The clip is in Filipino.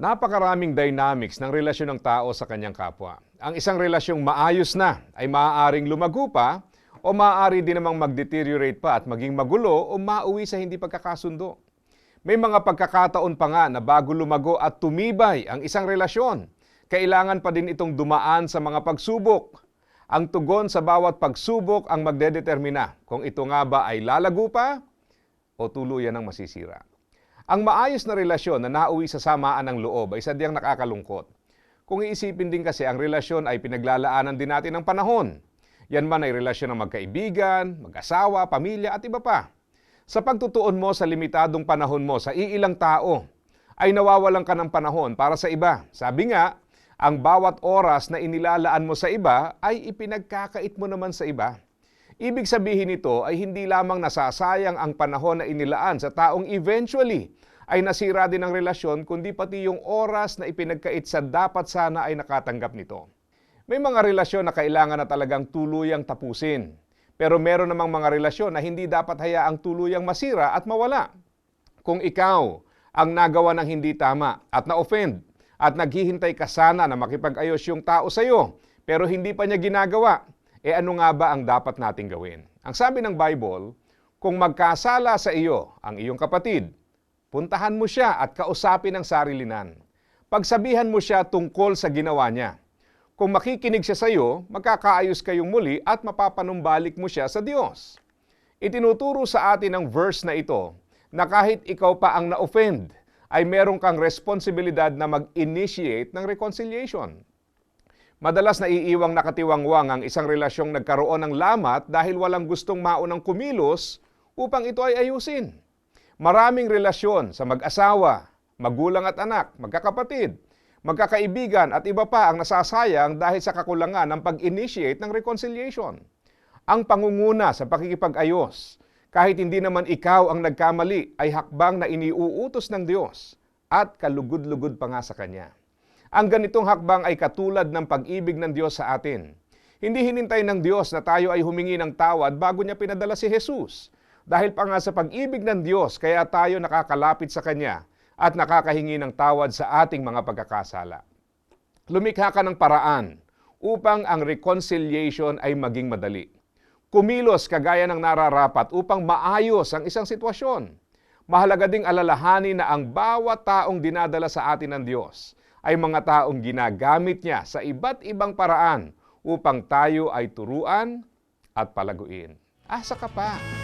Napakaraming dynamics ng relasyon ng tao sa kanyang kapwa. Ang isang relasyong maayos na ay maaaring lumago pa o maaari din namang mag-deteriorate pa at maging magulo o mauwi sa hindi pagkakasundo. May mga pagkakataon pa nga na bago lumago at tumibay ang isang relasyon, kailangan pa din itong dumaan sa mga pagsubok. Ang tugon sa bawat pagsubok ang magdedetermina kung ito nga ba ay lalago pa o tuluyan ng masisira. Ang maayos na relasyon na nauwi sa samaan ng loob ay sadyang nakakalungkot. Kung iisipin din kasi ang relasyon ay pinaglalaanan din natin ng panahon. Yan man ay relasyon ng magkaibigan, mag-asawa, pamilya at iba pa. Sa pagtutuon mo sa limitadong panahon mo sa iilang tao, ay nawawalan ka ng panahon para sa iba. Sabi nga, ang bawat oras na inilalaan mo sa iba ay ipinagkakait mo naman sa iba. Ibig sabihin nito ay hindi lamang nasasayang ang panahon na inilaan sa taong eventually ay nasira din ang relasyon kundi pati yung oras na ipinagkait sa dapat sana ay nakatanggap nito. May mga relasyon na kailangan na talagang tuluyang tapusin. Pero meron namang mga relasyon na hindi dapat hayaang tuluyang masira at mawala. Kung ikaw ang nagawa ng hindi tama at na-offend at naghihintay ka sana na makipag-ayos yung tao sa iyo pero hindi pa niya ginagawa, e ano nga ba ang dapat nating gawin? Ang sabi ng Bible, kung magkasala sa iyo ang iyong kapatid, puntahan mo siya at kausapin ang sarilinan. Pagsabihan mo siya tungkol sa ginawa niya. Kung makikinig siya sa iyo, magkakaayos kayong muli at mapapanumbalik mo siya sa Diyos. Itinuturo sa atin ang verse na ito na kahit ikaw pa ang na-offend, ay meron kang responsibilidad na mag-initiate ng reconciliation. Madalas naiiwang nakatiwangwang ang isang relasyong nagkaroon ng lamat dahil walang gustong maunang kumilos upang ito ay ayusin. Maraming relasyon sa mag-asawa, magulang at anak, magkakapatid, magkakaibigan at iba pa ang nasasayang dahil sa kakulangan ng pag-initiate ng reconciliation. Ang pangunguna sa pakikipag-ayos, kahit hindi naman ikaw ang nagkamali, ay hakbang na iniuutos ng Diyos at kalugod-lugod pa nga sa Kanya. Ang ganitong hakbang ay katulad ng pag-ibig ng Diyos sa atin. Hindi hinintay ng Diyos na tayo ay humingi ng tawad bago niya pinadala si Jesus. Dahil pa nga sa pag-ibig ng Diyos, kaya tayo nakakalapit sa Kanya at nakakahingi ng tawad sa ating mga pagkakasala. Lumikha ka ng paraan upang ang reconciliation ay maging madali. Kumilos kagaya ng nararapat upang maayos ang isang sitwasyon. Mahalaga ding alalahanin na ang bawat taong dinadala sa atin ng Diyos ay mga taong ginagamit niya sa iba't ibang paraan upang tayo ay turuan at palaguin. Asa ka pa?